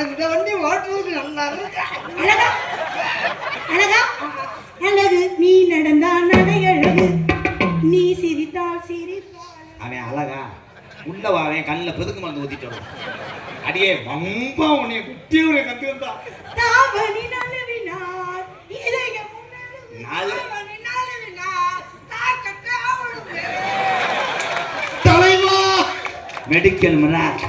இந்த வண்டி ஓட்டுறதுக்கு நல்லா அழகா? அழகா? அழகு? நீ நடந்தா நடை அழகு நீ சிரித்தால் சிரித்தால் அவன் அழகா? உள்ள வாவன் கண்ணில் பெதுக்கு மருந்து ஊத்திட்டோம் அடியே வம்பா உன்னை குட்டி உடைய கத்து வந்தா தாவணி நலவினார் இதய நாலு மெடிக்கல் மிராக்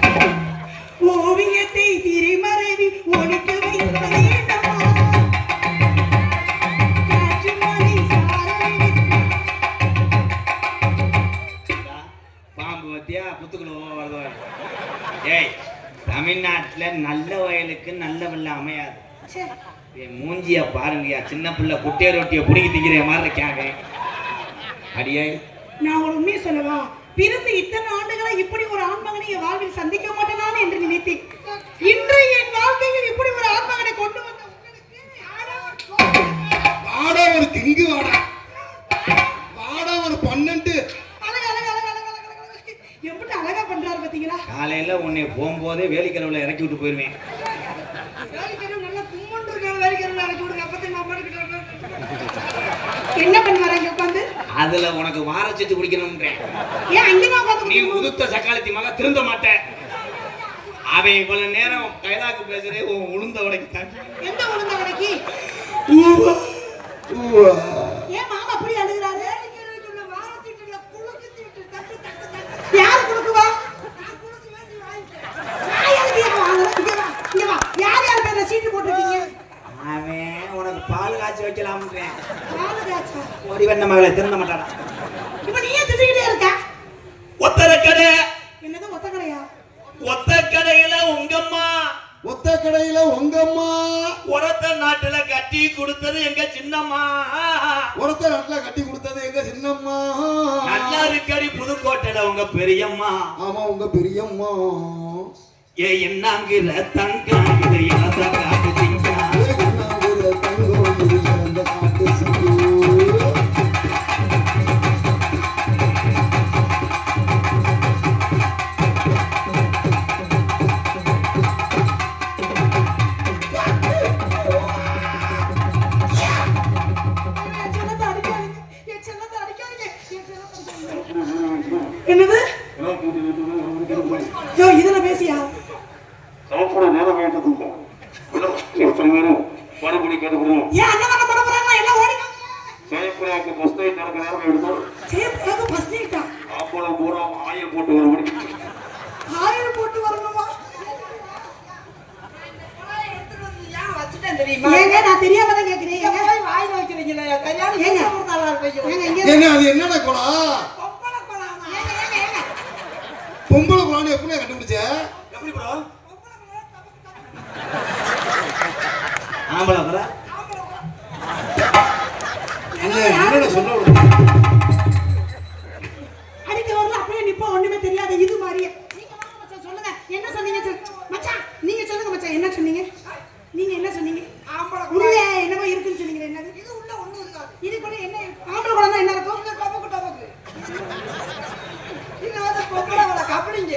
தமிழ்நாட்டுல நல்ல வயலுக்கு நல்ல வெள்ளம் அமையாது. மூஞ்சிய பாருங்கய்யா. சின்ன பிள்ளை குட்டே ரொட்டியை பிடிங்கி திங்கிற மாதிரி இருக்காங்க அடியே. நான் ஒரு உண்மையை சொல்லவா? பிறந்து இத்தனை ஆண்டுகளா இப்படி ஒரு ஆண்மகனை என் வாழ்வில் சந்திக்க மாட்டேனான் என்று நினைத்தேன். இன்று என் வாழ்க்கையில் இப்படி ஒரு ஆண்மகனை கொண்டு வந்த உங்களுக்கு வாடா ஒரு கிங்கு வாடா. வாடா ஒரு பன்னெண்டு அழகு, அழகு, அழகு, அழகு, அழகு, அழகு, அழகு. எம்பிட்டு அழகா பண்றாரு பாத்தீங்களா காலையில உன்னை போகும்போதே வேலிக்கரவுல இறக்கி விட்டு பாட்டுக்கிட்டு என்ன பண்ணுவாரு இங்க உட்காந்து அதுல உனக்கு வாரச்சிட்டு குடிக்கணும்ன்றேன் ஏன் உட்காந்து நீ? உதுத்த சக்காலத்தி மக திருந்த மாட்ட அவன் இவ்வளவு நேரம் கைலாக்கு பேசுறே உன் உளுந்த உடைக்கு எந்த உளுந்த கடைக்கு காய்ச்சி. ஓடி வந்த மகளை திருந்த மாட்டானா இப்ப நீ ஏன் திட்டிக்கிட்டே இருக்க? ஒத்தர கடை என்னது ஒத்த கடையா ஒத்த கடையில உங்கம்மா ஒத்த கடையில உங்கம்மா உரத்த நாட்டுல கட்டி கொடுத்தது எங்க சின்னம்மா. ஒருத்த நாட்டுல கட்டி கொடுத்தது எங்க சின்னம்மா. நல்லா இருக்கடி புதுக்கோட்டையில உங்க பெரியம்மா. ஆமா உங்க பெரியம்மா. ஏ என்னங்கிற தங்காங்கிற பேசியா சாப்பிட நேரம் வேண்டது ஒருத்தர் வேணும். மறுபடி கேட்டுக்கணும் ஏன் அண்ணன் போறாங்க எல்லாம் ஓடி? செயற்படாக்கு புஸ்தகம் திறக்க நேரம் வேணும் சேப்பாக பஸ் நீட்டா ஆம்பளம் பூரா ஆயில் போட்டு ஒரு மணி ஆயிரம் போட்டு வரணுமா? தெரியுமா ஏங்க. பொம்பளை குளான்னு எப்படி கண்டுபிடிச்ச? எப்படி ப்ரோ ஆம்பளை ப்ரோ என்ன சொல்ல? அடிக்க வரல அப்படியே நிப்பா ஒண்ணுமே தெரியாத இது மாதிரியே. நீங்க சொல்லுங்க. என்ன சொன்னீங்க மச்சான் நீங்க சொல்லுங்க மச்சான். என்ன சொன்னீங்க? சாப்பிடுங்க